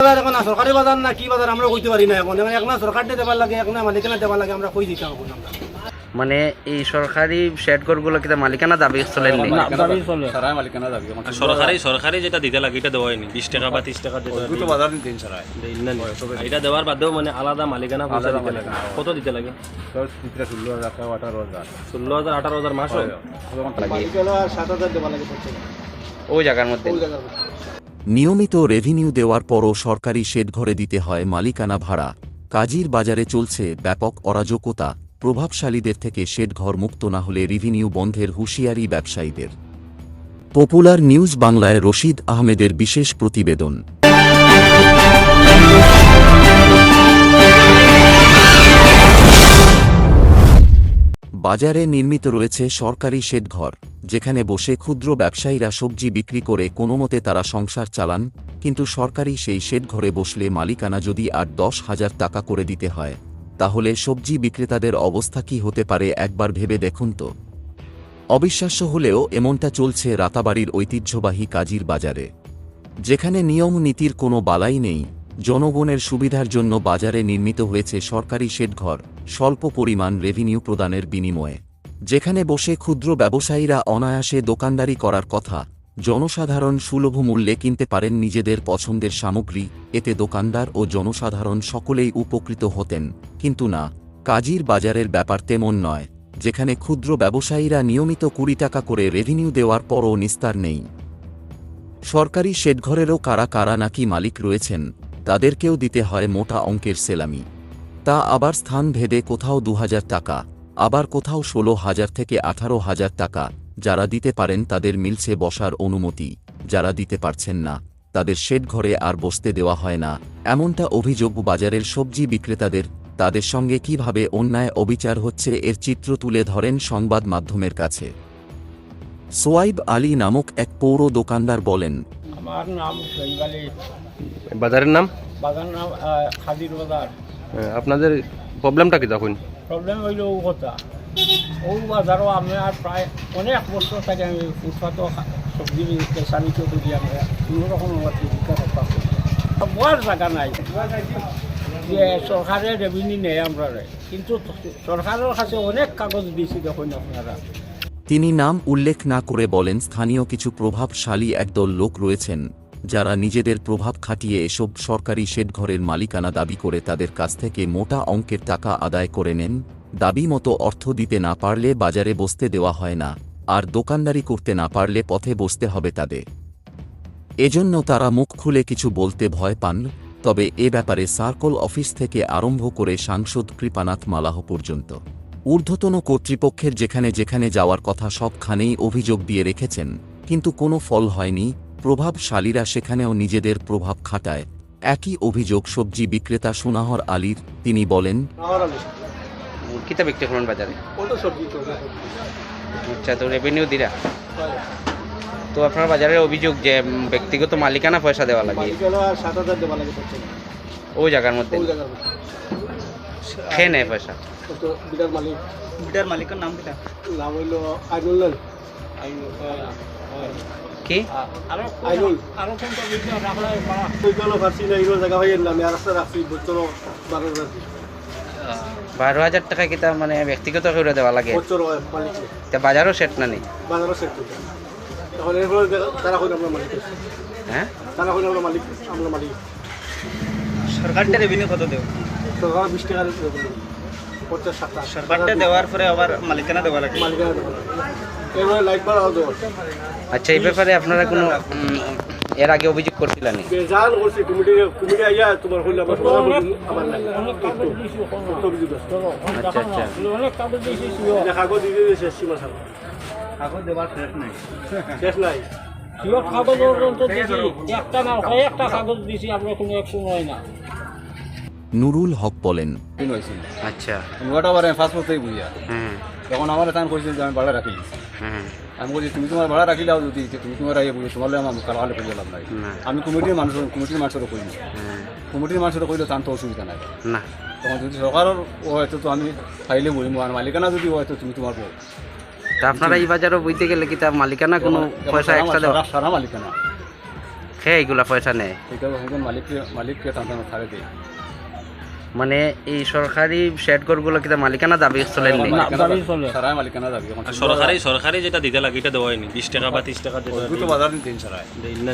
বাজার এখন না সরকারি বাজার না কি বাজার আমরা কইতে পারি না এখন। এখন এক না সরকার দেবার লাগে এক না মালিকানা দেবার লাগে আমরা কই দিতাম এখন আমরা? মানে এই সরকারি শেড ঘরগুলো কিতা মালিকানা দাবি চলেন? নি মালিকানা সরকারি সরকারি যেটা দিতে লাগে এটা দেওয়া হয়নি বিশ টাকা বা তিরিশ টাকা দিতে বাজার দিন সারাই। এটা দেওয়ার বাদেও মানে আলাদা মালিকানা পয়সা দিতে লাগে। কত দিতে লাগে? ষোলো হাজার টাকা আঠারো হাজার। ষোলো হাজার আঠারো হাজার মাস হয়। সাত হাজার দেবার লাগে ওই জায়গার মধ্যে। ওই জায়গার মধ্যে। নিয়মিত রেভিনিউ দেওয়ার পরও সরকারি শেডঘরে দিতে হয় মালিকানা ভাড়া। কাজীর বাজারে চলছে ব্যাপক অরাজকতা, প্রভাবশালীদের থেকে শেডঘর মুক্ত না হলে রেভিনিউ বন্ধের হুঁশিয়ারি ব্যবসায়ীদের। পপুলার নিউজ বাংলায় রশিদ আহমেদের বিশেষ প্রতিবেদন। বাজারে নির্মিত রয়েছে সরকারি শেডঘর, যেখানে বসে ক্ষুদ্র ব্যবসায়ীরা সবজি বিক্রি করে কোনোমতে তারা সংসার চালান, কিন্তু সরকারি সেই শেডঘরে বসলে মালিকানা যদি আর দশ হাজার টাকা করে দিতে হয়, তাহলে সবজি বিক্রেতাদের অবস্থা কি হতে পারে একবার ভেবে দেখুন তো। অবিশ্বাস্য হলেও এমনটা চলছে রাতাবাড়ির ঐতিহ্যবাহী কাজীর বাজারে, যেখানে নিয়ম নীতির কোনো বালাই নেই জনগণের সুবিধার জন্য বাজারে নির্মিত হয়েছে সরকারি শেডঘর, স্বল্প পরিমাণ রেভিনিউ প্রদানের বিনিময়ে। যেখানে বসে ক্ষুদ্র ব্যবসায়ীরা অনায়াসে দোকানদারি করার কথা, জনসাধারণ সুলভ মূল্যে কিনতে পারেন নিজেদের পছন্দের সামগ্রী, এতে দোকানদার ও জনসাধারণ সকলেই উপকৃত হতেন। কিন্তু না, কাজীর বাজারের ব্যাপার তেমন নয়, যেখানে ক্ষুদ্র ব্যবসায়ীরা নিয়মিত কুড়ি টাকা করে রেভিনিউ দেওয়ার পরও নিস্তার নেই। সরকারি শেডঘরেরও কারা কারা নাকি মালিক রয়েছেন তাদেরকেও দিতে হয় মোটা অঙ্কের সেলামি। তা আবার স্থান ভেদে কোথাও দু হাজার টাকা, আবার কোথাও ষোলো হাজার থেকে আঠারো হাজার টাকা, যারা দিতে পারেন তাদের মিলছে বসার অনুমতি, যারা দিতে পারছেন না, তাদের শেডঘরে আর বসতে দেওয়া হয় না। এমনটা অভিযোগ বাজারের সবজি বিক্রেতাদের, তাদের সঙ্গে কীভাবে অন্যায় অবিচার হচ্ছে এর চিত্র তুলে ধরেন সংবাদ মাধ্যমের কাছে। সোয়াইব আলী নামক এক পৌর দোকানদার বলেন, আমার নাম শহীদ আলী বাজারের নাম? বাগান নাম খাদির বাজার। আপনাদের প্রবলেমটা কি তখন? প্রবলেম হইল ও কথা ও বাজারও আমি আর প্রায় অনেক বছর থেকে আমি ফুটপাতও সবজি কেঁচানিত করি আমরা কোনো রকম আমার জীবিকা করি বয়ার জায়গা নাই। যে সরকারে রেভিনিউ নেয় আমরা কিন্তু সরকারের কাছে অনেক কাগজ দিয়েছি দেখুন আপনারা। তিনি নাম উল্লেখ না করে বলেন স্থানীয় কিছু প্রভাবশালী একদল লোক রয়েছেন। যারা নিজেদের প্রভাব খাটিয়ে এসব সরকারি শেডঘরের মালিকানা দাবি করে তাদের কাছ থেকে মোটা অঙ্কের টাকা আদায় করে নেন, দাবি মতো অর্থ দিতে না পারলে বাজারে বসতে দেওয়া হয় না, আর দোকানদারি করতে না পারলে পথে বসতে হবে তাদের। এজন্য তারা মুখ খুলে কিছু বলতে ভয় পান, তবে এ ব্যাপারে সার্কল অফিস থেকে আরম্ভ করে সাংসদ কৃপানাথ মালাহ পর্যন্ত। ঊর্ধ্বতন কর্তৃপক্ষের যেখানে যেখানে যাওয়ার কথা সবখানেই অভিযোগ দিয়ে রেখেছেন, কিন্তু কোনো ফল হয়নি প্রভাবশালীরা সেখানেও নিজেদের প্রভাব খাটায়। একই অভিযোগ সবজি বিক্রেতা সোনাহর আলীর তিনি বলেন কিতা বিক্রি করেন বাজারে? আচ্ছা তো রেভিনিউ দিরা? তো আপনার বাজারের অভিযোগ যে ব্যক্তিগত মালিকানা পয়সা দেওয়া লাগে। ওই জায়গার মধ্যে? খেয়ে নেয় পয়সা? কত বিটার মালিক। বিটার মালিকের নাম কিটা নাম হইল আইনুল কি আইনুল বারো হাজার। টাকা কিতা মানে ব্যক্তিগত করে দেওয়া লাগে? তা বাজারও সেট না নেই বাজারও সেট করতে তখন এরপরে তারা হইল আমরা মালিক। হ্যাঁ? তারা হইল আমরা মালিক আমরা মালিক। সরকারটা রেভিনিউ কত দেব? সরকার বিশ টাকার পঞ্চাশ সরকারটা দেওয়ার পরে আবার মালিকানা দেওয়া লাগে। মালিকানা ভাড়াও দেবো আচ্ছা এই ব্যাপারে আপনারা কোনো এর আগে অভিযোগ করছিলেন? আচ্ছা আচ্ছা। কাগজ একটা না একটা কাগজ আমরা কোনো অ্যাকশন হয় না। নুরুল হক বলেন আচ্ছা। ওটা বারে ফার্স্ট বলতেই বুঝিয়া। তখন আমার টান করেছিল যে আমি ভাড়া রাখি দিয়েছি। আমি বলছি তুমি তোমার ভাড়া রাখি দাও যদি তুমি তোমার আইয়ে বুঝো তোমার আমার কালালে করে লাভ নাই। আমি কমিটির মানুষ কমিটির মানুষেরও কইনি হুম, কমিটির মানুষেরও কইলে তার তো অসুবিধা নাই। না। তখন যদি সরকারের হয়তো তো আমি ফাইলে বলিম আর মালিকানা যদি হয়তো তুমি তোমার বউ। তা আপনারা এই বাজারও বইতে গেলে কি তার মালিকানা কোনো পয়সা এক্সট্রা সারা- মালিকানা। খেয়ে এইগুলা পয়সা নেয় মালিককে মালিককে টানতে ছাড়ে দিই। মানে এই সরকারি শেড ঘরগুলো কিনা মালিকানা দাবি চলেন চলে। মালিকানা দাবি। সরকারি সরকারি যেটা দিতে লাগে এটা দেওয়া হয়নি বিশ টাকা বা তিরিশ টাকা যেটা দুটো বাজার দিন সারাই। দেয় না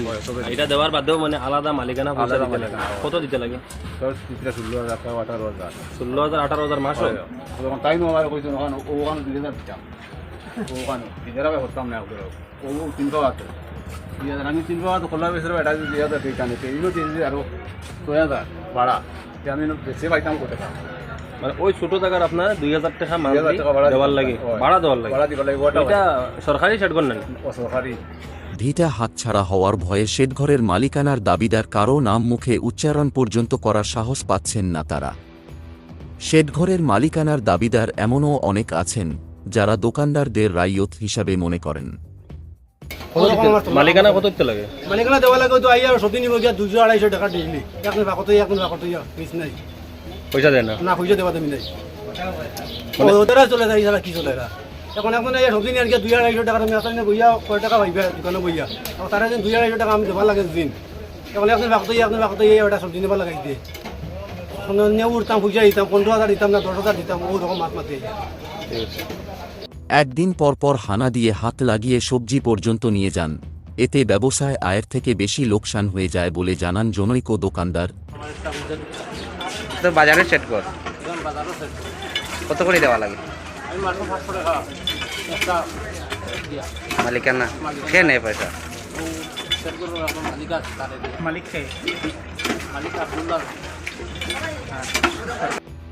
এটা দেওয়ার বাদেও মানে আলাদা মালিকানা পয়সা আলাদা দিতে লাগে। কত দিতে লাগে? ষোলো হাজার টাকা আঠারো হাজার। ষোলো হাজার আঠারো হাজার মাস হয়। তখন তাই নো আমার কইছো ওখানে ওখানে দুই হাজার দিতাম। ওখানে তিন হাজার করতাম না ও তিনশো আছে আমি তিনশো খোলা বেসে এটা দুই হাজার দিই কানে এইগুলো তিন হাজার আরও ছয় হাজার ভাড়া তে আমি বেশি পাইতাম কোথায় মানে ওই ছোট জায়গার আপনার দুই হাজার টাকা মান্থলি দেওয়ার লাগে ভাড়া দেওয়ার লাগে। ভাড়া দিবার লাগে এটা সরকারি শেড ঘর নেন সরকারি ভিটা হাতছাড়া হওয়ার ভয়ে শেডঘরের মালিকানার দাবিদার কারও নাম মুখে উচ্চারণ পর্যন্ত করার সাহস পাচ্ছেন না তারা। শেডঘরের মালিকানার দাবিদার এমনও অনেক আছেন যারা দোকানদারদের রাইয়ত হিসাবে মনে করেন। মালিকানা কত দিতে লাগে? মালিকানা দেওয়া লাগে তো আইয়া সবজি নিব গিয়া দুশো আড়াইশো টাকা ডেইলি। মিনিট বাকত মিনিট বাকত মিস নাই। পয়সা দেয় না? না পয়সা দেওয়া দেবি নাই। ওদেরা চলে যায় কি চলে এরা? এখন এখন এই সবজি নিয়ে গিয়া দুই আড়াইশো টাকা তুমি আসলে বইয়া কয় টাকা পাইবে দোকানে বইয়া। এখন তারা দুই আড়াইশো টাকা আমি দেওয়া লাগে দিন এখন একদিন বাকত একদিন বাকত এই ওটা সবজি নিবা লাগাই দিয়ে এখন উঠতাম পয়সা দিতাম পনেরো হাজার দিতাম না দশ হাজার দিতাম ও রকম মাত। মাতে একদিন পরপর হানা দিয়ে হাত লাগিয়ে সবজি পর্যন্ত নিয়ে যান। এতে ব্যবসায় আয়ের থেকে বেশি লোকসান হয়ে যায় বলে জানান জনৈক দোকানদার। বাজারে শেড ঘর কত করে দেওয়া লাগে? মালিকানা। খেয়ে নেয় পয়সা।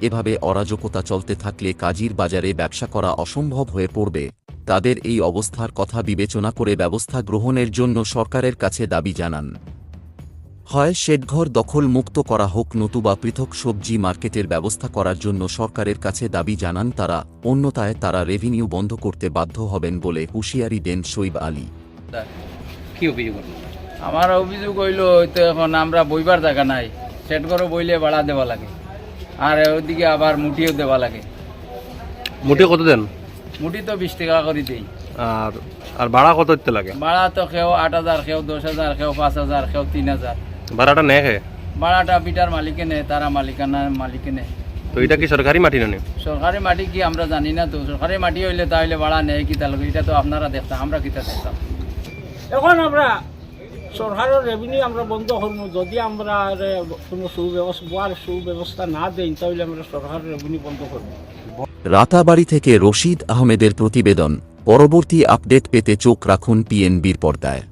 এভাবে অরাজকতা চলতে থাকলে কাজীর বাজারে ব্যবসা করা অসম্ভব হয়ে পড়বে। তাদের এই অবস্থার কথা বিবেচনা করে ব্যবস্থা গ্রহণের জন্য সরকারের কাছে দাবি জানান। হয় শেডঘর দখল মুক্ত করা হোক নতুবা পৃথক সবজি মার্কেটের ব্যবস্থা করার জন্য সরকারের কাছে দাবি জানান তারা অন্যতায় তারা রেভিনিউ বন্ধ করতে বাধ্য হবেন বলে হুঁশিয়ারি দেন শৈব আলী। আমার অভিযোগ হইল এখন আমরা বইবার জায়গা নাই করে বইলে বাড়া দেওয়া লাগে। আর ওইদিকে আবার মুটিও দেওয়া লাগে। মুঠে কত দেন? মুটি তো বিশ টাকা করে দিই। আর আর ভাড়া কত দিতে লাগে? ভাড়া তো খেও আট হাজার খেও দশ হাজার খেও পাঁচ হাজার খেও তিন হাজার। ভাড়াটা নেয় ভাড়াটা বিটার মালিকে নেয় তারা মালিকানা মালিকে নেয়। তো এটা কি সরকারি মাটি না সরকারি মাটি কি আমরা জানি না তো সরকারি মাটি হইলে তাহলে ভাড়া নেয় কি লাগে এটা তো আপনারা দেখতাম আমরা কিতা দেখতাম। এখন আমরা সরকারের রেভিনিউ আমরা বন্ধ করব। যদি আমরা কোনো সুব্যবস্থা সুব্যবস্থা না দেই, তাহলে আমরা সরকারের রেভিনিউ বন্ধ করব। রাতাবাড়ি থেকে রশিদ আহমেদের প্রতিবেদন। পরবর্তী আপডেট পেতে চোখ রাখুন পিএনবির পর্দায়।